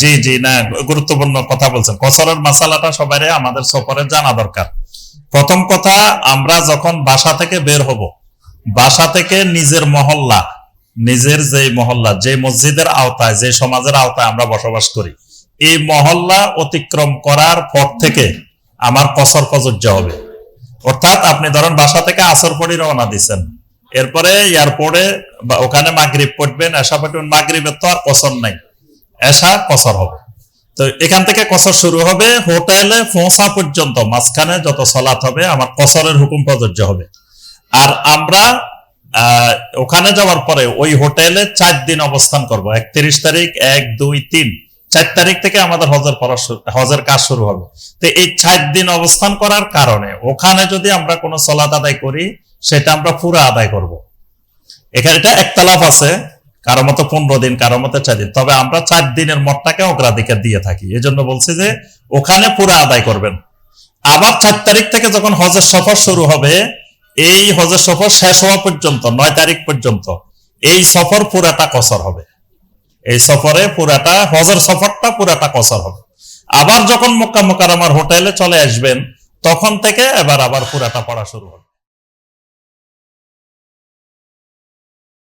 জি জি, না, গুরুত্বপূর্ণ কথা বলছেন। কসরের মাসালাটা সবাই আমাদের সফরে জানা দরকার। প্রথম কথা, আমরা যখন বাসা থেকে বের হব, বাসা থেকে নিজের মহল্লা, নিজের যে মহল্লা যে মসজিদের আওতায় যে সমাজের আওতায় আমরা বসবাস করি, এই মহল্লা অতিক্রম করার পর থেকে আমার কসর প্রযোজ্য হবে। অর্থাৎ আপনি ধরেন বাসা থেকে আসর পড়ি রওনা দিচ্ছেন। এরপরে এয়ারপোর্টে ওখানে মাগরিব পড়বেন এসা পড়বেন মাগরিবের তো আর কসর নাই। এসা কসর হবে। তো এখান থেকে কসর শুরু হবে, হোটেলে পৌঁছা পর্যন্ত, মাঝখানে যত সলাৎ হবে, আমার কসরের হুকুম প্রযোজ্য হবে। আর আমরা ওখানে যাওয়ার পরে ওই হোটেলে চার দিন অবস্থান করব। একত্রিশ তারিখ, এক, দুই, তিন। চার তারিখ থেকে আমাদের হজের পড়া হজের কাজ শুরু হবে। তো এই চার দিন অবস্থান করার কারণে ওখানে যদি আমরা কোনো সলাৎ আদায় করি, সেটা আমরা পুরো আদায় করব। এখানে এটা একতলাফ আছে। কারও মতো পনেরো দিন, কারও মতো চার দিন। তবে আমরা চার দিনের মতটাকে অগ্রাধিকার দিয়ে থাকি। এই জন্য বলছি যে ওখানে পুরো আদায় করবেন। আবার চার তারিখ থেকে যখন হজের সফর শুরু হবে, এই হজের সফর শেষ হওয়া পর্যন্ত, নয় তারিখ পর্যন্ত, এই সফর পুরাটা কসর হবে। এই সফরে পুরাটা, হজের সফরটা পুরাটা কসর হবে। আবার যখন মক্কা মোকার আমার হোটেলে চলে আসবেন, তখন থেকে এবার আবার পুরাটা পড়া শুরু হবে।